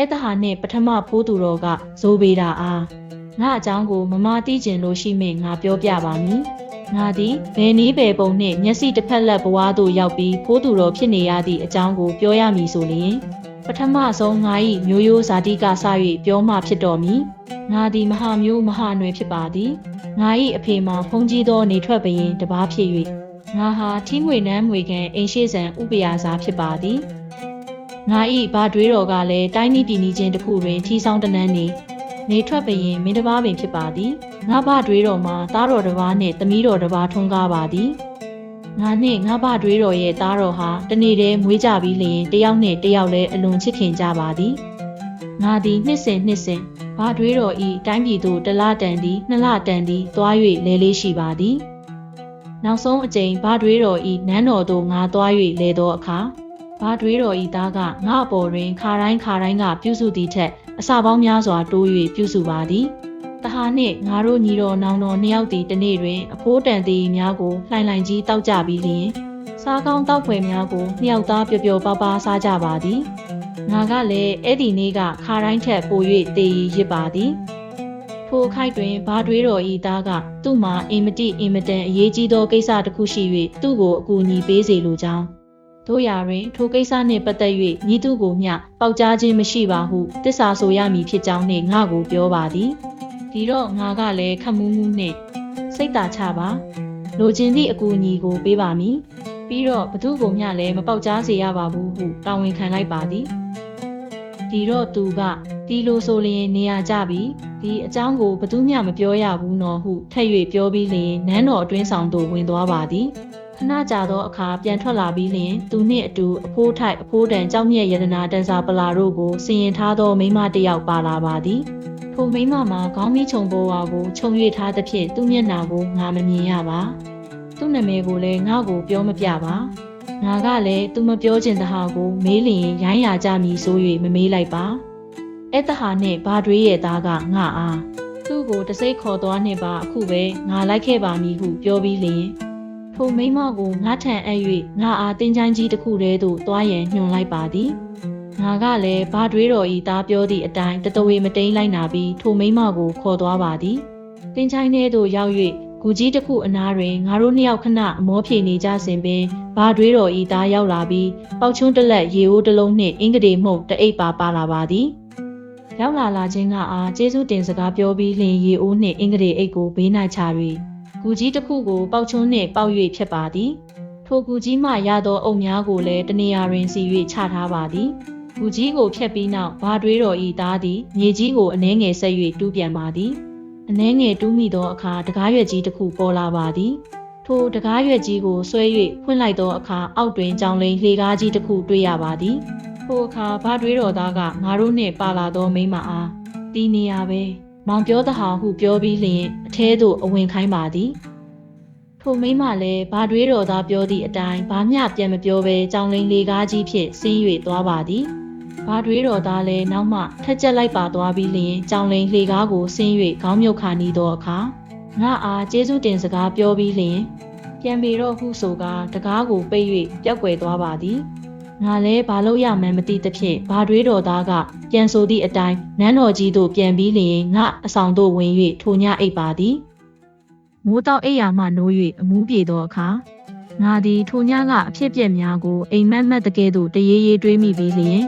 အဲ့တဟာနှင့်ပထမဖိုးသူတော်ကဇိုးပေတာအားငါအကြောင်းကိုမမသိကျင်လို့ရှိမင်းငါပြောပြပါမည်ငါသည်ဘယ်နည်းဘယ်ပုံနှင့်မျက်စိတစ်ဖက်လက်ဘဝသို့ရောက်ပြီးဖိုးသူတော်ဖြစ်နေရသည့်အကြောင်းကိုပြောရမည်ဆိုလျင်ပထမဆုံးငါ၏မျိုးရိုးဇာတိကစ၍ပြောမှဖြစ်တော်မည်ငါသည်မဟာမျိုးမဟာနွယ်ဖြစ်ပါသည်ငါ၏အဖေမှာဖုန်ကြီးသောနေထွက်ပရင်တပားဖြစ်၍ငါဟာထင်းငွေနန်းငွေကန်အိမ်ရှိဆန်ဥပယာစားဖြစ်ပါသည် ငါ၏ဘာတွေးတော်ကလည်းတိုင်းနီပြည်နီချင်းတစ်ခုတွင်ထီဆောင်တနန်းနေနေထွက်ပရင်မင်းတစ်ပါးပင်ဖြစ်ပါသည်ငါဘတွေးတော်မှာသားတော်တစ်ပါးနှင့်သမီးတော်တစ်ပါးထွန်းကားပါသည်ငါနှင့်ငါဘတွေးတော်ရဲ့သားတော်ဟာတနေ့တည်းမွေးကြပြီးလျင်တယောက်နှင့်တယောက်လည်းအလွန်ချစ်ခင်ကြပါသည်ငါသည်နှစ်စဉ်နှစ်စဉ်ဘာတွေးတော်ဤတိုင်းပြည်သို့တစ်လတန်သည်နှစ်လတန်သည်သွား၍လဲလေးရှိပါသည် နောက်ဆုံးအကြိမ်ဘာတွေးတော်ဤနန်းတော်သို့ငါသွား၍လဲသောအခါ ဘာတွေးတော်ဤသားကငါအပေါ်တွင်ခါတိုင်းခါတိုင်းကပြုစုသည့်ထက်အစာပေါင်းများစွာတိုး၍ပြုစုပါသည်တဟာနှင့်ငါတို့ညီတော်နောင်တော်နှစ်ယောက်သည်တနေ့တွင်အဖိုးတန်သေးများကိုလှိုင်လှိုင်ကြီးတောက်ကြပြီးလျင်စားကောင်းတောက်ဖွယ်များကိုနှစ်ယောက်သားပျော်ပျော်ပါးပါးစားကြပါသည်ငါကလည်းအဲ့ဒီနေ့ကခါတိုင်းထက်ပို၍တေးရစ်ပါသည်ထိုခိုက်တွင်ဘာတွေးတော်ဤသားကသူ့မှာအင်မတိအင်မတန်အရေးကြီးသောကိစ္စတစ်ခုရှိ၍သူ့ကိုအကူအညီပေးစေလိုကြောင်း တို့ရာတွင်ထိုကိစ္စနှင့်ပတ်သက်၍ညီသူကိုမျှပေါက်ကြားခြင်းမရှိပါဟုတစ္ဆာဆိုရမည်ဖြစ်ကြောင်းနှင့်ငါကိုပြောပါသည်ဒီတော့ငါကလည်းခက်မူးမူးနှင့်စိတ်သာချပါလိုချင်သည့်အကူအညီကိုပေးပါမည်ပြီးတော့ဘသူကိုမျှလည်းမပေါက်ကြားစေရပါဘူးဟုတာဝန်ခံလိုက်ပါသည်ဒီတော့သူကဒီလိုဆိုလျင်နေရကြပြီဒီအကြောင်းကိုဘသူမျှမပြောရဘူးနော်ဟုထက်၍ပြောပြီးလျင်နန်းတော်အတွင်းဆောင်သို့ဝင်သွားပါသည် ခဏကြာသောအခါပြန်ထွက်လာပြီးလျင်သူနှင့်အတူအဖိုးထိုက်အဖိုးတန်ကြောက်မြက်ယတနာတန်စာပလာတို့ကိုစီရင်ထားသောမိန်းမတစ်ယောက်ပါလာပါသည်ထိုမိန်းမမှာခေါင်းမီးခြုံပေါ်ဝါကိုခြုံ၍ထားသဖြင့်သူ့မျက်နှာကိုငါမမြင်ရပါသူ့နာမည်ကိုလည်းငါ့ကိုပြောမပြပါငါကလည်းသူမပြောချင်တဲ့ဟာကိုမေးလျင်ရိုင်းရကြမည်ဆို၍မမေးလိုက်ပါအဲ့တဟာနှင့်ဘာတွေးရဲ့သားကငါအားသူ့ကိုတစိတ်ခေါ်သွားနှင့်ပါအခုပဲငါလိုက်ခဲ့ပါမည်ဟုပြောပြီးလျင် ထိုမိန်းမကိုငါထံအပ်၍ငါအားတင်းချိုင်းကြီးတစ်ခုတည်းသို့သွားရန်ညွှန်လိုက်ပါသည်ငါကလည်းဘာတွေးတော်ဤသားပြောသည့်အတိုင်းတတဝေမတိန်လိုက်နာပြီးထိုမိန်းမကိုခေါ်သွားပါသည်တင်းချိုင်းထဲသို့ရောက်၍ဂူကြီးတစ်ခုအနားတွင်ငါတို့နှစ်ယောက်ခဏအမောဖြေနေကြစဉ်ပင်ဘာတွေးတော်ဤသားရောက်လာပြီးပေါက်ချွန်းတစ်လက်ရေအိုးတစ်လုံးနှင့်အင်္ဂတေမှုန့်တအိပ်ပါပါလာပါသည်ရောက်လာလာခြင်းကအားကျေးဇူးတင်စကားပြောပြီးလျင်ရေအိုးနှင့်အင်္ဂတေအိတ်ကိုဘေး၌ချ၍ ဂူကြီးတစ်ခုကိုပေါက်ချွန်းနှင့်ပေါက်၍ဖြစ်ပါသည်ထိုဂူကြီးမှရသောအုပ်များကိုလည်းတနေရာတွင်စီ၍ချထားပါသည်ဂူကြီးကိုဖြတ်ပြီးနောက်ဘာတွေးတော်ဤသားသည်မြေကြီးကိုအနှဲငယ်ဆက်၍တူးပြန်ပါသည်အနှဲငယ်တူးမိသောအခါတကားရွက်ကြီးတစ်ခုပေါ်လာပါသည်ထိုတကားရွက်ကြီးကိုဆွဲ၍ဖွင့်လိုက်သောအခါအောက်တွင်ကြောင်လိန်လှေကားကြီးတစ်ခုတွေ့ရပါသည်ထိုအခါဘာတွေးတော်သားကငါတို့နှင့်ပါလာသောမိမအားတီးနေရပဲမောင်ပြောသဟာဟုပြောပြီးလျင်အ ထဲသို့အဝင်ခိုင်းပါသည်ထိုမိမလည်းဘာတွေးတော်သားပြောသည့်အတိုင်းဘာမျှပြန်မပြောဘဲကြောင်လိန်လေကားကြီးဖြင့်ဆင်း၍သွားပါသည်ဘာတွေးတော်သားလည်းနောက်မှထက်ကျက်လိုက်ပါသွားပြီးလျင်ကြောင်လိန်လှေကားကိုဆင်း၍ခေါင်းမြုပ်ခါနီးသောအခါငါအားကျေးဇူးတင်စကားပြောပြီးလျင်ပြန်ပေတော့ဟုဆိုကာတကားကိုပိတ်၍ပျောက်ကွယ်သွားပါသည် ငါလည်းဘာလို့ရမှန်းမသိသဖြင့်ဘာတွေးတော်သားကပြန်ဆိုသည့်အတိုင်းနန်းတော်ကြီးသို့ပြန်ပြီးလျင်ငါအဆောင်သို့ဝင်၍ထိုညအိပ်ပါသည်မိုးတောက်အိပ်ယာမှနိုး၍အမူးပြေသောအခါငါသည်ထိုညကအဖြစ်ပြက်များကိုအိမ်မက်မက်တကယ်သို့တရေရေတွေးမိပြီးလျင်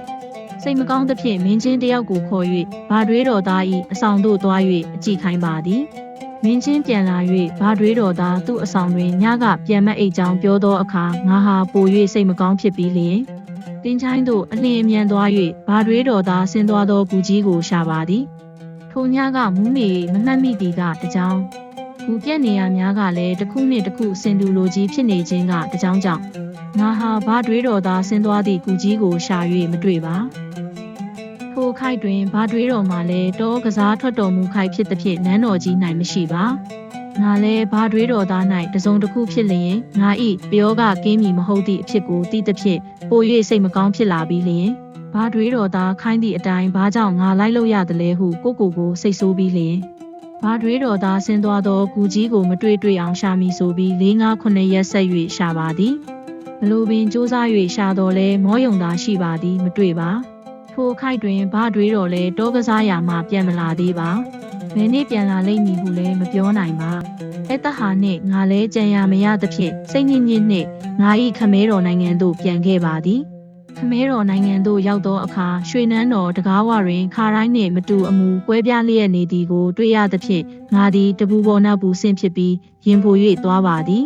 စိတ်မကောင်းသဖြင့်မင်းချင်းတယောက်ကိုခေါ်၍ဘာတွေးတော်သား၏အဆောင်သို့သွား၍အကြည့်ခိုင်းပါသည် မင်းချင်းပြန်လာ၍ဘာတွေးတော်သားသူ့အဆောင်တွင်ညကပြန်မအိတ်ကြောင်းပြောသောအခါငါဟာပို၍စိတ်မကောင်းဖြစ်ပြီးလျင်တင်းချိုင်းသို့အလင်းအမြန်သွား၍ဘာတွေးတော်သားဆင်းသွားသောကူကြီးကိုရှာပါသည်ထိုညကမူးမေမမှတ်မိသည်ကတကြောင်ဘူပြက်နေရများကလည်းတစ်ခုနှင့်တစ်ခုဆင်တူလိုကြီးဖြစ်နေခြင်းကတကြောင်ကြောင့်ငါဟာဘာတွေးတော်သားဆင်းသွားသည့်ကူကြီးကိုရှာ၍မတွေ့ပါ ထိုခိုက်တွင်ဘာတွေးတော်မှလည်းတောကစားထွက်တော်မူခိုက်ဖြစ်သဖြင့်နန်းတော်ကြီး၌မရှိပါငါလည်းဘာတွေးတော်သား၌တစုံတစ်ခုဖြစ်လျင်ငါဤပျောကကင်းမီမဟုတ်သည့်အဖြစ်ကိုသိသဖြင့်ပို၍စိတ်မကောင်းဖြစ်လာပြီးလျင်ဘာတွေးတော်သားခိုင်းသည့်အတိုင်းဘာကြောင့်ငါလိုက်လို့ရသလဲဟုကိုကိုကိုစိတ်ဆိုးပြီးလျင်ဘာတွေးတော်သားဆင်းသွားသောကူကြီးကိုမတွေ့တွေ့အောင်ရှာမိဆိုပြီး၄၅ခုနှစ်ရက်ဆက်၍ရှာပါသည်ဘလိုပင်စူးစမ်း၍ရှာတော်လဲမောယုံသာရှိပါသည်မတွေ့ပါ ထိုအခိုက်တွင်ဘာတွေတော့လဲတောကစားရာမှပြန်မလာသေးပါဘယ်နေ့ပြန်လာလိမ့်မည်ဟုလည်းမပြောနိုင်ပါအဲ့တဟာနှင့်ငါလဲကြံရမရသဖြင့်စိတ်ညစ်ညစ်နှင့်ငါဤခမဲတော်နိုင်ငံသို့ပြန်ခဲ့ပါသည်ခမဲတော်နိုင်ငံသို့ရောက်သောအခါရွှေနန်းတော်တကားဝတွင်ခါတိုင်းနှင့်မတူအမူကွဲပြားလျက်နေသည်ကိုတွေ့ရသဖြင့်ငါသည်တပူပေါ်နောက်ပူဆင့်ဖြစ်ပြီးရင်ဖို၍သွားပါသည်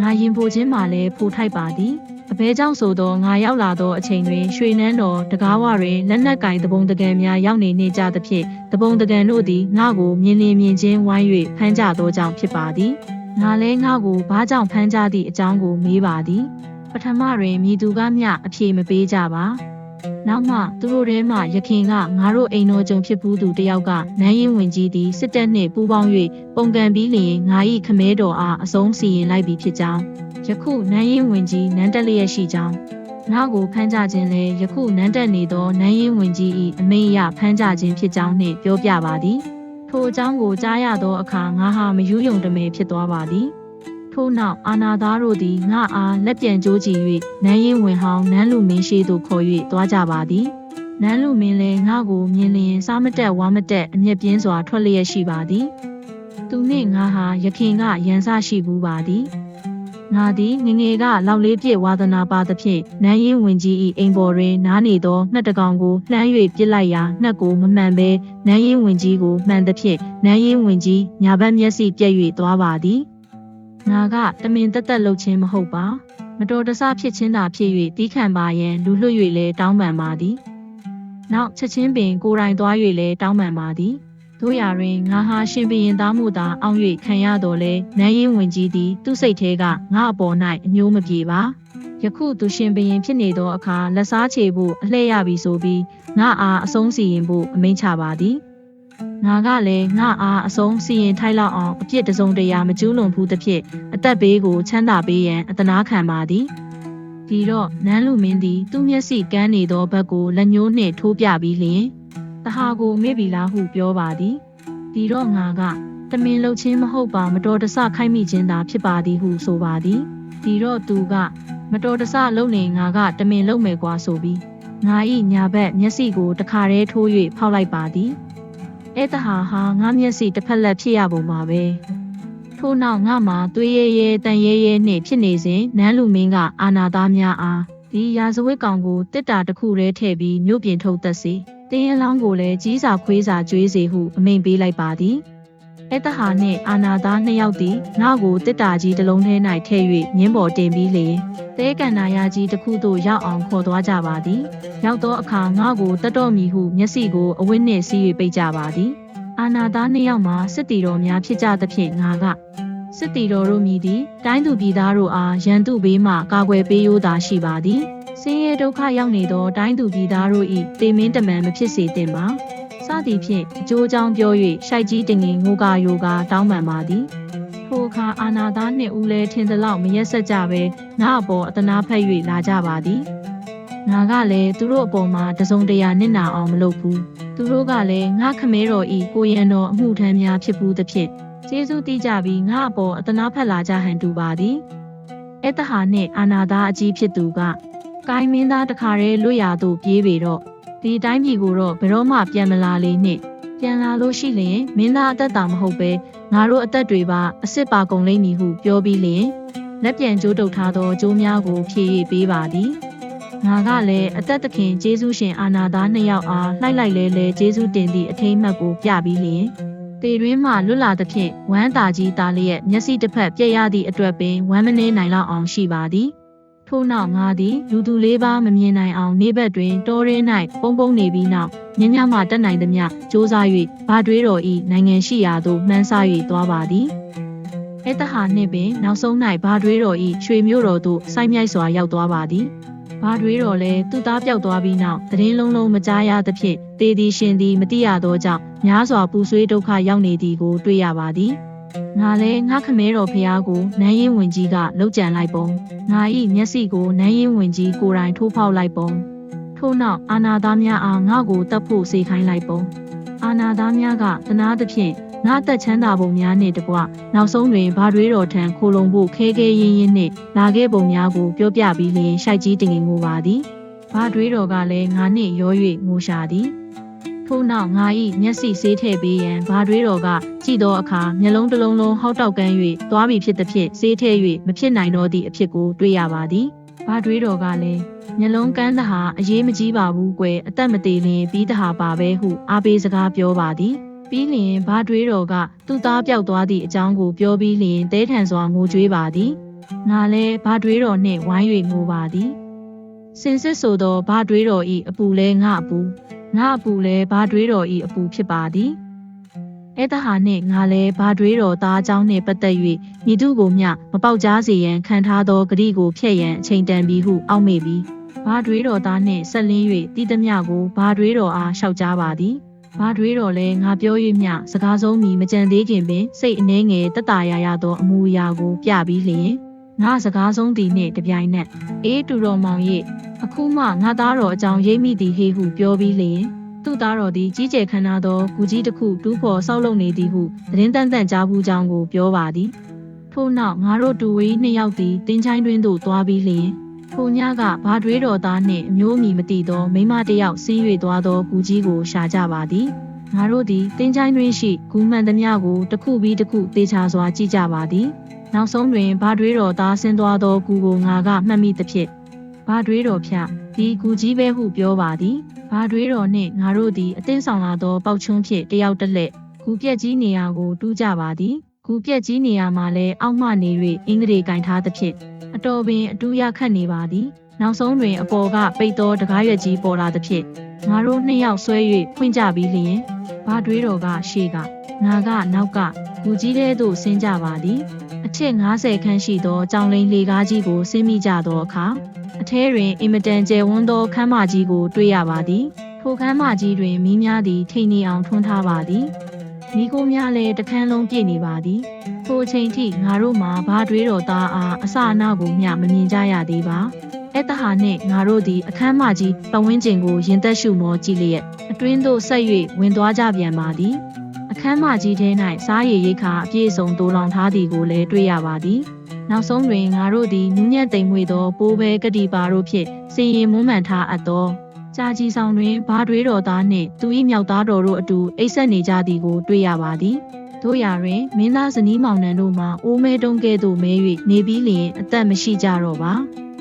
ငါရင်ဖိုခြင်းမှလည်းဖိုထိုက်ပါသည် အဘဲကြောင့်ဆိုသောငါရောက်လာသောအချိန်တွင်ရွှေနန်းတော်တကားဝတွင်လက်နက်ကင်တပုံတကန်များရောက်နေနေကြသဖြင့်တပုံတကန်တို့သည်ငါကိုမြင်လင်းမြင်ချင်းဝိုင်း၍ဖမ်းကြသောကြောင့်ဖြစ်ပါသည်ငါလည်းငါကိုဘာကြောင့်ဖမ်းကြသည့်အကြောင်းကိုမေးပါသည် ပထမတွင်မြည်သူကမျှအဖြေမပေးကြပါနောက်မှသူတို့ထဲမှယခင်ကငါတို့အိမ်တော်ကြုံဖြစ်ဘူးသူတယောက်ကနန်းရင်ဝင်ကြီးသည်စစ်တပ်နှင့်ပူးပေါင်း၍ပုံကံပြီးလျင်ငါ၏ခမဲတော်အားအဆုံးစီရင်လိုက်ပြီးဖြစ်ကြောင်း ယခုနန်းရင်ဝင်ကြီးနန်းတက်လျက်ရှိကြောင်းငါကိုဖမ်းကြခြင်းလဲယခုနန်းတက်နေသောနန်းရင်ဝင်ကြီး၏အမိန့်အရဖမ်းကြခြင်းဖြစ်ကြောင်းနှင့်ပြောပြပါသည်ထိုအကြောင်းကိုကြားရသောအခါငါဟာမယူယုံတမဲဖြစ်သွားပါသည်ထို့နောက်အာနာသားတို့သည်ငါအားလက်ပြန်ကြိုးကြည့်၍နန်းရင်ဝင်ဟောင်းနန်းလူမင်းရှိသို့ခေါ်၍သွားကြပါသည်နန်းလူမင်းလည်းငါကိုမြင်လျင်စားမတက်ဝါမတက်အမျက်ပြင်းစွာထွက်လျက်ရှိပါသည်သူနှင့်ငါဟာယခင်ကရန်စရှိဘူးပါသည် ငါသည်ငငယ်ကလောက်လေးပြည့်ဝါသနာပါသဖြင့်နန်းရင်ဝင်ကြီး၏အိမ်ပေါ်တွင်နားနေသောနှက်တကောင်ကိုလှမ်း၍ပြစ်လိုက်ရာနှက်ကိုမမှန်ဘဲနန်းရင်ဝင်ကြီးကိုမှန်သဖြင့်နန်းရင်ဝင်ကြီးညာဘက်မျက်စိပြက်၍သွားပါသည်ငါကတမင်တက်တက်လှုပ်ခြင်းမဟုတ်ပါမတော်တဆဖြစ်ခြင်းသာဖြစ်၍တီးခံပါရန်လူလွတ်၍လည်းတောင်းပန်ပါသည်နောက်ချက်ချင်းပင်ကိုယ်တိုင်သွား၍လည်းတောင်းပန်ပါသည် တို့ရာတွင်ငါဟာရှင်ဘရင်သားမှုသာအောင်၍ခံရတော်လဲနန်းရင်ဝင်ကြီးသည်သူ့စိတ်ထဲကငါအပေါ်၌အမျိုးမပြေပါယခုသူရှင်ဘရင်ဖြစ်နေသောအခါလက်စားချေဖို့အလှည့်ရပြီဆိုပြီးငါအားအဆုံးစီရင်ဖို့အမိန့်ချပါသည်ငါကလည်းငါအားအဆုံးစီရင်ထိုက်လောက်အောင်အပြစ်တစုံတရာမကျူးလွန်ဘူးသဖြင့်အသက်ဘေးကိုချမ်းသာပေးရန်အတနာခံပါသည်ဒီတော့နန်းလူမင်းသည်သူ့မျက်စိကန်းနေသောဘက်ကိုလက်ညှိုးနှင့်ထိုးပြပြီးလျင် တဟာကိုမေ့ပြီလားဟုပြောပါသည်ဒီတော့ငါကတမင်လှုပ်ခြင်းမဟုတ်ပါမတော်တဆခိုက်မိခြင်းသာဖြစ်ပါသည်ဟုဆိုပါသည်ဒီတော့သူက မတော်တဆလှုပ်နေငါကတမင်လှုပ်မယ်ကွာဆိုပြီးငါ၏ညာဘက်မျက်စိကိုတခါတည်းထိုး၍ဖောက်လိုက်ပါသည်အဲ့တဟာဟာငါမျက်စိတစ်ဖက်လက်ဖြစ်ရပုံပါပဲထို့နောက်ငါမှာသွေးရဲရဲတန်ရဲရဲနှင့်ဖြစ်နေစဉ်နန်းလူမင်းကအာနာသားများအားဒီရာဇဝတ်ကောင်ကိုတစ်တာတစ်ခုတည်းထည့်ပြီးမြို့ပြင်ထုတ်သက်စေ တင်းရင်လောင်းကိုလည်းကြီးစာခွေးစာကျွေးစေဟုအမိန့်ပေးလိုက်ပါသည်အဲ့တဟာနှင့်အာနာသားနှစ်ယောက်သည်ငါကိုတစ်တာကြီးတစ်လုံးထဲ၌ထည့်၍ညင်းပေါ်တင်ပြီးလျင်တဲကန်နာယာကြီးတစ်ခုသို့ရောက်အောင်ခေါ်သွားကြပါသည်ရောက်သောအခါငါကိုတတ်တော်မီဟုမျက်စိကိုအဝတ်နှင့်စီး၍ပိတ်ကြပါသည်အာနာသားနှစ်ယောက်မှာစစ်တီတော်များဖြစ်ကြသဖြင့်ငါကစစ်တီတော်တို့မြည်သည်တိုင်းသူပြည်သားတို့အားရန်သူဘေးမှကာကွယ်ပေးရိုးသာရှိပါသည် ဆင်းရဲဒုက္ခရောက်နေသောတိုင်းသူပြည်သားတို့၏တေမင်းတမန်မဖြစ်စေသင့်ပါစသည်ဖြင့်အကျိုးအကြောင်းပြော၍ရှိုက်ကြီးတင်ငင်ငိုကာယိုကာတောင်းပန်ပါသည်ထိုအခါအာနာသားနှစ်ဦးလည်းထင်သလောက်မရက်ဆက်ကြဘဲငါအပေါ်အတနာဖက်၍လာကြပါသည်ငါကလည်းသူတို့အပေါ်မှာတစုံတရာနစ်နာအောင်မလုပ်ဘူးသူတို့ကလည်းငါခမဲတော်ဤကိုရန်တော်အမှုထမ်းများဖြစ်ဘူးသဖြင့်ကျေးဇူးတိကြပြီးငါအပေါ်အတနာဖက်လာကြဟန်တူပါသည်အဲ့တဟာနှင့်အာနာသားအကြီးဖြစ်သူက ကိုင်းမင်းသားတခါတည်းလွတ်ရာသို့ပြေးပေတော့ဒီတိုင်းပြည်ကိုတော့ဘယ်တော့မှပြန်မလာလေနှင့်ပြန်လာလို့ရှိလျင်မင်းသားအသက်တာမဟုတ်ပဲငါတို့အသက်တွေပါအစ်စ်ပါကုန်လိမ့်မည်ဟုပြောပြီးလျင်လက်ပြန်ကျိုးတုပ်ထားသောကျိုးများကိုဖြည့်ရပေးပါသည်ငါကလည်းအသက်သခင်ဂျေစုရှင်အာနာသားနှစ်ယောက်အားလှိုက်လိုက်လဲလဲဂျေစုတင်သည့်အထိမ်းအမှတ်ကိုပြပြီးလျင်တေတွင်းမှလွတ်လာသဖြင့်ဝမ်းသာကြီးသားလျက်မျက်စိတစ်ဖက်ပြက်ရသည့်အတွက်ပင်ဝမ်းမနှင်းနိုင်လောက်အောင်ရှိပါသည် ထို့နောက်ငါသည်လူသူလေးပါးမမြင်နိုင်အောင်နေဘက်တွင်တောရင်း၌ပုံပုံနေပြီးနောက်ညညမှတက်နိုင်သမျှစ조사၍ဘာတွေးတော်ဤနိုင်ငံရှိရာသို့မှန်းဆ၍သွားပါသည်အဲတဟာနှင့်ပင်နောက်ဆုံး၌ဘာတွေးတော်ဤရွှေမျိုးတော်သို့စိုက်မြိုက်စွာရောက်သွားပါသည်ဘာတွေးတော့လဲသူ့သားပြောက်သွားပြီးနောက်သတင်းလုံးလုံးမကြားရသဖြင့်တေသည်ရှင်သည်မတိရသောကြောင့်များစွာပူဆွေးဒုက္ခရောက်နေသည်ကိုတွေ့ရပါသည် ငါလည်းငါခမဲတော်ဖျားကိုနန်းရင်ဝင်ကြီးကလှုပ်ကြံလိုက်ပုံငါ၏မျက်စိကိုနန်းရင်ဝင်ကြီးကိုယ်တိုင်ထိုးဖောက်လိုက်ပုံထို့နောက်အာနာသားများအားငါ့ကိုတတ်ဖို့စေခိုင်းလိုက်ပုံအာနာသားများကတနာသဖြင့်ငါတက်ချမ်းသာပုံများနှင့်တကွနောက်ဆုံးတွင်ဘာတွေးတော်ထံခိုလုံဖို့ခဲခဲရင်းရင်းနှင့်လာခဲ့ပုံများကိုပြောပြပြီးလျင်ရှိုက်ကြီးတင်ငင်ငိုပါသည်ဘာတွေးတော်ကလည်းငါနှင့်ရော၍ငိုရှာသည် ထို့နောက်ငါ၏မျက်စိဆေးထည့်ပေးရန်ဘာတွေးတော်ကကြည့်သောအခါမျက်လုံးတစ်လုံးလုံးဟောက်တောက်ကန်း၍သွားပြီဖြစ်သည်ဖြင့်ဆေးထည့်၍မဖြစ်နိုင်တော့သည့်အဖြစ်ကိုတွေ့ရပါသည်ဘာတွေးတော်ကလည်းမျက်လုံးကန်းသဟာအရေးမကြီးပါဘူးကွယ်အသက်မသေးလင်ပြီးတဟာပါပဲဟုအားပေးစကားပြောပါသည်ပြီးလျင်ဘာတွေးတော်ကသူ့သားပြောက်သွားသည့်အကြောင်းကိုပြောပြီးလျင်တဲထန်စွာငိုကြွေးပါသည်ငါလည်းဘာတွေးတော်နှင့်ဝိုင်း၍ငိုပါသည်စင်စစ်ဆိုသောဘာတွေးတော်ဤအပူလဲငါအပူ ငါအပူလဲဘာတွေးတော်ဤအပူဖြစ်ပါသည်အဲ့တဟာနှင့်ငါလဲဘာတွေးတော်သားအကြောင်းနှင့်ပတ်သက်၍မိသူကိုမျှမပေါက်ကြားစေရန်ခံထားသောဂရိကိုဖျက်ရန်အချိန်တန်ပြီဟုအောက်မေ့ပြီးဘာတွေးတော်သားနှင့်ဆက်လင်း၍တည်သမျှကိုဘာတွေးတော်အားလျှောက်ကြားပါသည်ဘာတွေးတော်လဲငါပြော၍မျှစကားဆုံးမီမကြံသေးခင်ပင်စိတ်အနှဲငယ်တက်တာရရသောအမူအရာကိုပြပြီးလျင် ငါစကားဆုံးသည်နှင့်တပြိုင်နက်အေးတူတော်မောင်ရဲ့အခုမှငါသားတော်အကြောင်းရိပ်မိသည်ဟေဟုပြောပြီးလျင်သူ့သားတော်သည်ကြီးကျယ်ခမ်းနားသောဂူကြီးတစ်ခုတူးဖော်ဆောက်လုပ်နေသည်ဟုသတင်းတန်တန်ကြားဘူးကြောင်းကိုပြောပါသည်ထို့နောက်ငါတို့တူဝေးနှစ်ယောက်သည်တင်းချိုင်းတွင်သို့သွားပြီးလျင်ထိုညကဘာတွေးတော်သားနှင့်အမျိုးအမည်မသိသောမိန်းမတစ်ယောက်ဆင်း၍သွားသောဂူကြီးကိုရှာကြပါသည်ငါတို့သည်တင်းချိုင်းတွင်ရှိဂူမှန်သမျှကိုတစ်ခုပြီးတစ်ခုသေချာစွာကြည့်ကြပါသည် နောက်ဆုံးတွင်ဘာတွေးတော်သားဆင်းသွားသောဂူကိုငါကမှတ်မိသဖြင့်ဘာတွေးတော်ဖြဒီကူကြီးပဲဟုပြောပါသည်ဘာတွေးတော်နှင့်ငါတို့သည်အသင်းဆောင်လာသောပေါက်ချွန်းဖြင့်တယောက်တစ်လက်ကူပြက်ကြီးနေရာကိုတူးကြပါသည်ကူပြက်ကြီးနေရာမှာလည်းအောက်မှနေ၍အင်္ဂရေကင်ထားသဖြင့်အတော်ပင်အတူရခတ်နေပါသည်နောက်ဆုံးတွင်အပေါ်ကပိတ်သောတကားရွက်ကြီးပေါ်လာသဖြင့်ငါတို့နှစ်ယောက်ဆွဲ၍ဖွင့်ကြပြီးလျင်ဘာတွေးတော်ကရှေ့ကငါကနောက်ကကူကြီးတဲ့သို့ဆင်းကြပါသည် အထက်90ခန်းရှိသောကြောင်လိန်လေကားကြီးကိုဆင်းမိကြသောအခါအထဲတွင်အင်မတန်ကျယ်ဝန်းသောခမ်းမကြီးကိုတွေ့ရပါသည်ထိုခမ်းမကြီးတွင်မီးများသည်ထိန်နေအောင်ထွန်းထားပါသည်မိကိုများလည်းတခန်းလုံးပြည့်နေပါသည်ထိုအချိန်ထိငါတို့မှာဘာတွေးတော်သားအားအစအနကိုမျှမမြင်ကြရသေးပါအဲ့တဟာနှင့်ငါတို့သည်အခမ်းမကြီးပတ်ဝန်းကျင်ကိုရင်သက်ရှုမောကြည့်လျက်အတွင်းသို့ဆက်၍ဝင်သွားကြပြန်ပါသည် အခမ်းမကြီးထဲ၌စားရည်ရိတ်ခါအပြည့်အစုံတိုးလောင်ထားသည်ကိုလည်းတွေ့ရပါသည်နောက်ဆုံးတွင်ငါတို့သည်နူးညံ့သိမ်မွေ့သောပိုးဘဲကတိပါတို့ဖြင့်စီရင်မွမ်းမံထားအပ်သောကြာကြီးဆောင်တွင်ဘာတွေးတော်သားနှင့်သူ၏မြောက်သားတော်တို့အတူအိပ်ဆက်နေကြသည်ကိုတွေ့ရပါသည်တို့ရာတွင်မင်းသားဇနီးမောင်နှံတို့မှအိုးမဲတုံးကဲ့သို့မဲ၍နေပြီးလျင်အသက်မရှိကြတော့ပါ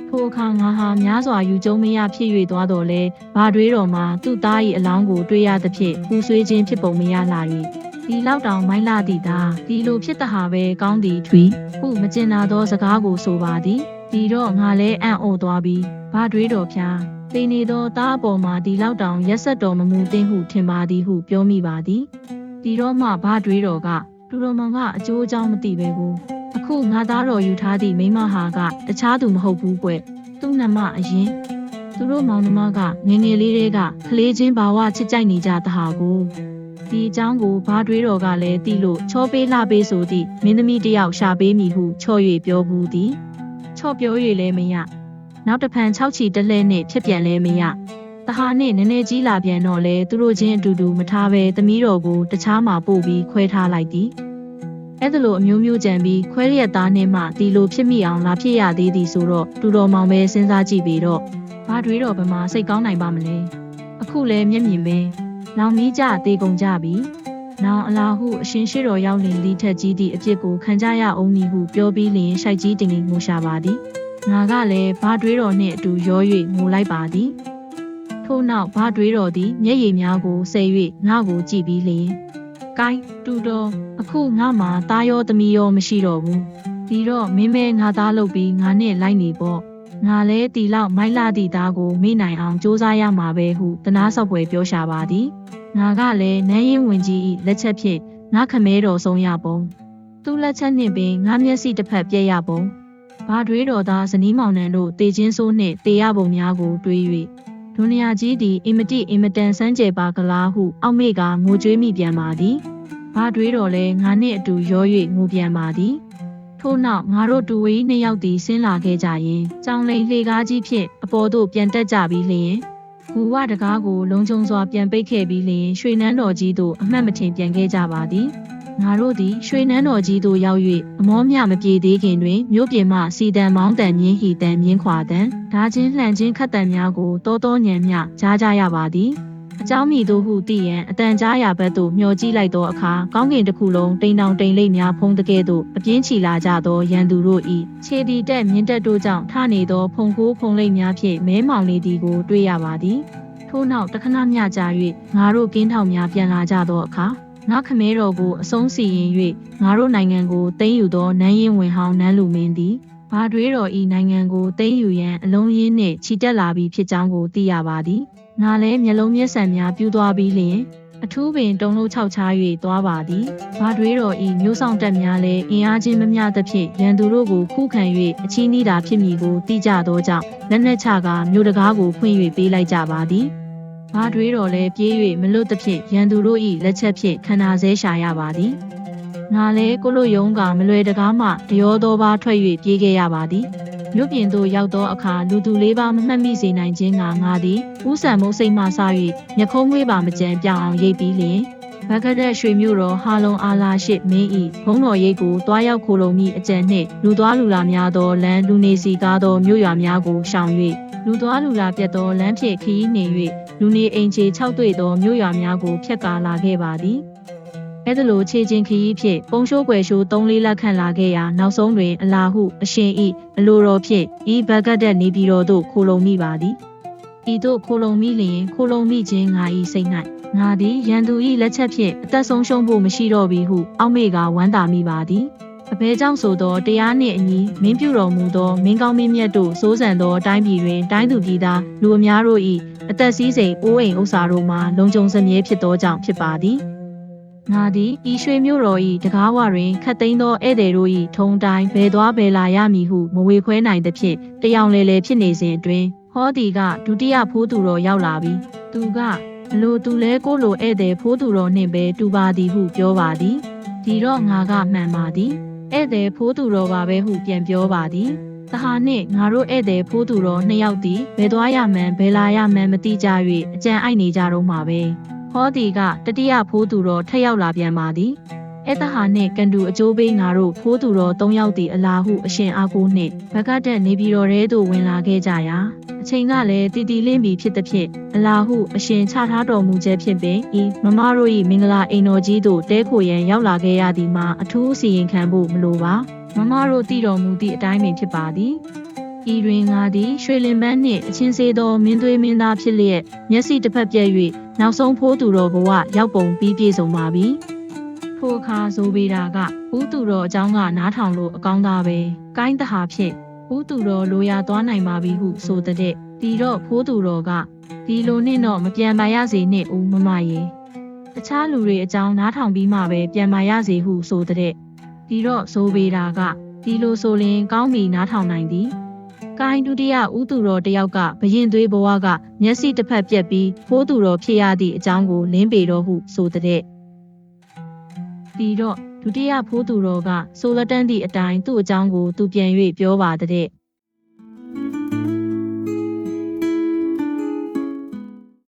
ထိုအခါငါဟာများစွာယူကျုံမရဖြစ်၍သွားတော်လဲဘာတွေးတော်မှာသူ့သား၏အလောင်းကို တွေ့ရသဖြင့်ပူဆွေးခြင်းဖြစ်ပုံမရလာ၏ ဒီလောက်တောင်မိုင်းလာသည့်သာဒီလိုဖြစ်တဟာပဲကောင်းသည်ထွီဟုမကျင်နာသောစကားကိုဆိုပါသည်ဒီတော့ငါလဲအံ့ဩသွားပြီးဘာတွေးတော်ဖျားသိနေသောသားအပေါ်မှာဒီလောက်တောင်ရက်ဆက်တော်မမူသင့်ဟုထင်ပါသည်ဟုပြောမိပါသည်ဒီတော့မှဘာတွေးတော်ကတူတော်မောင်ကအကျိုးအကြောင်းမသိပဲကိုအခုငါသားတော်ယူထားသည့်မိမဟာကတခြားသူမဟုတ်ဘူးကွသူ့နမအရင်သူတို့မောင်နှမကငယ်ငယ်လေးတွေကကလေးချင်းဘာဝချစ်ကြိုက်နေကြတဟာကို ဒီအကြောင်းကိုဘာတွေးတော်ကလည်းတီးလို့ချောပေးလှပေးဆိုသည့်မင်းသမီးတစ်ယောက်ရှာပေးမိဟုချော့၍ပြောဘူးသည်ချော့ပြော၍လည်းမရနောက်တစ်ဖန်၆ချီတက်လဲနှင့်ဖြစ်ပြန်လဲမရတဟာနှင့်နည်းနည်းကြီးလာပြန်တော့လဲသူတို့ချင်းအတူတူမထားပဲသမီးတော်ကိုတခြားမှာပို့ပြီးခွဲထားလိုက်သည်အဲ့ဒါလိုအမျိုးမျိုးကြံပြီးခွဲရက်သားနဲ့မှဒီလိုဖြစ်မိအောင်လာဖြစ်ရသေးသည်ဆိုတော့တူတော်မောင်ပဲစဉ်းစားကြည့်ပြီးတော့ဘာတွေးတော့ဘယ်မှာစိတ်ကောင်းနိုင်ပါမလဲအခုလဲမျက်မြင်ပဲ လောင်မီးကြသေးကုန်ကြပြီနောင်အလားဟုအရှင်ရှိတော်ရောက်လင်သည့်ထက်ကြီးသည့်အဖြစ်ကိုခံကြရအောင်မည်ဟုပြောပြီးလျင်ရှိုက်ကြီးတင်ငင်ငိုရှာပါသည်ငါကလည်းဘာတွေးတော်နှင့်အတူရော၍ငိုလိုက်ပါသည်ထို့နောက်ဘာတွေးတော်သည်မျက်ရည်များကိုဆဲ၍ငါ့ကိုကြည့်ပြီးလျင်ကိုင်းတူတော်အခုငါမှသားရောသမီးရောမရှိတော့ဘူးဒီတော့မင်းမဲငါသားလုပ်ပြီးငါနဲ့လိုက်နေပေါ့ ငါလဲတီလောက်မိုက်လာသည့်သားကိုမိနိုင်အောင်စူးစမ်းရမှာပဲဟုတနာဆော့ပွဲပြောရှာပါသည်ငါကလည်းနန်းရင်ဝင်ကြီး၏လက်ချက်ဖြင့်ငါခမဲတော်ဆုံးရပုံသူ့လက်ချက်နှင့်ပင်ငါမျက်စိတစ်ဖက်ပြည့်ရပုံဘာတွေးတော်သားဇနီးမောင်နှံတို့တေချင်းဆိုးနှင့်တေရပုံများကိုတွေး၍ဒုနီယာကြီးသည်အင်မတိအင်မတန်စမ်းကြဲပါကလားဟုအောက်မေ့ကငိုကြွေးမိပြန်ပါသည်ဘာတွေးတော်လဲငါနှင့်အတူရော၍ငိုပြန်ပါသည် ထို့နောက်ငါတို့တူဝေးနှစ်ယောက်သည်ဆင်းလာခဲ့ကြရင်ကြောင်လိန်လှေကားကြီးဖြင့်အပေါ်သို့ပြန်တက်ကြပြီးလျင်ဘူဝတကားကိုလုံခြုံစွာပြန်ပိတ်ခဲ့ပြီးလျင်ရွှေနန်းတော်ကြီးသို့အမှတ်မထင်ပြန်ခဲ့ကြပါသည်ငါတို့သည်ရွှေနန်းတော်ကြီးသို့ရောက်၍အမောမြမပြေသေးခင်တွင်မြို့ပြင်မှစီတံမောင်းတန်မြင်းဟီတန်မြင်းခွာတန်ဓာချင်းလှန်ချင်းခတ်တန်များကိုတောတောညံမြကြားကြရပါသည် ကြောင်းမည်သို့ဟုသိရန်အတန်ကြားရာဘက်သို့မျှော်ကြည့်လိုက်သောအခါကောင်းကင်တစ်ခုလုံးတိမ်တောင်တိမ်လိပ်များဖုံးတကဲ့သို့အပြင်းချီလာကြသောရန်သူတို့၏ခြေတီတက်မြင့်တက်တို့ကြောင့်ထနေသောဖုန်ကိုးဖုန်လိပ်များဖြင့်မဲမောင်နေသည်ကိုတွေ့ရပါသည်ထို့နောက်တခဏမျှကြာ၍ငါတို့ကင်းထောင်များပြန်လာကြသောအခါငါခမဲတော်ကိုအဆုံးစီရင်၍ငါတို့နိုင်ငံကိုသိမ်းယူသောနန်းရင်ဝင်ဟောင်းနန်းလူမင်းသည်ဘာတွေးတော်ဤနိုင်ငံကိုသိမ်းယူရန်အလုံးရင်းနှင့်ခြိတက်လာပြီးဖြစ်ကြောင်းကိုသိရပါသည် ငါလည်းမျက်လုံးမျက်စံများပြူးသွားပြီးလျင်အထူးပင်တုံလို့ခြောက်ချား၍သွားပါသည်ဘာတွေးတော်ဤမျိုးဆောင်တက်များလည်းအင်အားချင်းမမျှသဖြင့်ရန်သူတို့ကိုခုခံ၍အချင်းနီးတာဖြစ်မည်ကိုသိကြသောကြောင့်လက်နက်ချကာမြို့တကားကိုဖွင့်၍ပေးလိုက်ကြပါသည်ဘာတွေးတော်လဲပြေး၍မလွတ်သဖြင့်ရန်သူတို့၏လက်ချက်ဖြင့်ခန္ဓာဆဲရှာရပါသည်။ငါလည်းကိုလိုယုံကမလွယ်တကားမှတရောသောပါထွက်၍ပြေးခဲ့ရပါသည်။ မြို့ပြင်သို့ရောက်သောအခါလူသူလေးပါမမှတ်မိစေနိုင်ခြင်းကငါသည်ဦးဆံမုံစိတ်မှစ၍မျက်ခုံးမွေးပါမကြံပြောင်းအောင်ရိပ်ပြီးလျင်ဘဂဒက်ရွှေမြို့တော်ဟာလုံအာလာရှိမင်းဤဘုံတော်ရိပ်ကိုတွားရောက်ခိုလုံမိအကြံနှင့်လူသွားလူလာများသောလမ်းလူနေစီကားသောမြို့ရွာများကိုရှောင်၍လူသွားလူလာပြတ်သောလမ်းဖြင့်ခရီးနှင်၍လူနေအိမ်ခြေ၆တွေ့သောမြို့ရွာများကိုဖျက်ကာလာခဲ့ပါသည် အဲဒါလိုခြေချင်းခရီးဖြင့်ပုံရှိုးကွယ်ရှိုး၃လေးလက်ခန့်လာခဲ့ရာနောက်ဆုံးတွင်အလာဟုအရှင်ဤအလိုတော်ဖြင့်ဤဘဂဒက်နေပြည်တော်သို့ခိုလုံမိပါသည်ဤသို့ခိုလုံမိလျင်ခိုလုံမိခြင်းငါဤစိတ်၌ငါသည်ရန်သူ၏လက်ချက်ဖြင့်အသက်ဆုံးရှုံးဖို့မရှိတော့ပြီဟုအောက်မေ့ကဝမ်းသာမိပါသည်အဘဲကြောင့်ဆိုသောတရားနှင့်အညီမင်းပြုတော်မူသောမင်းကောင်းမင်းမြတ်တို့စိုးစံသောတိုင်းပြည်တွင်တိုင်းသူပြည်သားလူအများတို့၏အသက်စည်းစိမ်အိုးအိမ်ဥစ္စာတို့မှာလုံခြုံစမြဲဖြစ်သောကြောင့်ဖြစ်ပါသည် ငါသည်ဤရွှေမြို့တော်၏တကားဝတွင်ခတ်သိမ်းသောဧည့်သည်တို့၏ထုံတိုင်းဘယ်သွားဘယ်လာရမည်ဟုမဝေခွဲနိုင်သဖြင့်တယောင်လေလေဖြစ်နေစဉ်အတွင်းဟောဒီကဒုတိယဖိုးသူတော်ရောက်လာပြီးသူကအလိုသူလဲကိုလိုဧည့်သည်ဖိုးသူတော်နှင့်ပဲတူပါသည်ဟုပြောပါသည်ဒီတော့ငါကမှန်ပါသည်ဧည့်သည်ဖိုးသူတော်ပါပဲဟုပြန်ပြောပါသည်တဟာနှင့်ငါတို့ဧည့်သည်ဖိုးသူတော်နှစ်ယောက်သည်ဘယ်သွားရမှန်းဘယ်လာရမှန်းမသိကြ၍အကြံအိုက်နေကြတော့မှာပဲ ဟောဒီကတတိယဖိုးသူတော်ထက်ရောက်လာပြန်ပါသည်ဧတဟာနှင့်ကန်တူအကျိုးပေးငါတို့ဖိုးသူတော်၃ယောက်တည်အလားဟုအရှင်အားကိုနှင့်ဘကတက်နေပြည်တော်ထဲသို့ဝင်လာခဲ့ကြရာအချိန်ကလည်းတီတီလင်းပြီဖြစ်သည်ဖြင့်အလားဟုအရှင်ချထားတော်မူချက်ဖြင့်ပင်ဤမမတို့၏မင်္ဂလာအိမ်တော်ကြီးသို့တဲခိုရန်ရောက်လာခဲ့ရသည်မှာအထူးအစီရင်ခံဖို့မလိုပါမမတို့တည်တော်မူသည့်အတိုင်းပင်ဖြစ်ပါသည် ဤတွင်ငါသည်ရွှေလင်ပန်းနှင့်အချင်းစေသောမင်းသွေးမင်းသားဖြစ်လျက်မျက်စိတစ်ဖက်ပြက်၍နောက်ဆုံးဖိုးသူတော်ဘဝရောက်ပုံပြီးပြည့်စုံပါပြီ။ထိုအခါဇိုဘေတာကဦးသူတော်အကြောင်းကနားထောင်လို့အကောင်းသားပဲ။ကိုင်းတဟာဖြင့်ဦးသူတော်လိုရာသွားနိုင်ပါပြီဟုဆိုတဲ့ဒီတော့ဖိုးသူတော်ကဒီလိုနဲ့တော့မပြန်ပါရစေနဲ့ဦးမမရေ။တခြားလူတွေအကြောင်းနားထောင်ပြီးမှပဲပြန်ပါရစေဟုဆိုတဲ့ဒီတော့ဇိုဘေတာကဒီလိုဆိုရင်ကောင်းပြီနားထောင်နိုင်သည်။ ကိုင်းဒုတိယဦးသူတော်တယောက်ကဘရင်သွေးဘဝကမျက်စိတစ်ဖက်ပြက်ပြီးဖိုးသူတော်ဖြစ်ရသည့်အကြောင်းကိုလင်းပေတော်ဟုဆိုတဲ့ဒီတော့ဒုတိယဖိုးသူတော်ကဆိုလတန်သည့်အတိုင်းသူ့အကြောင်းကိုသူပြန်၍ပြောပါတဲ့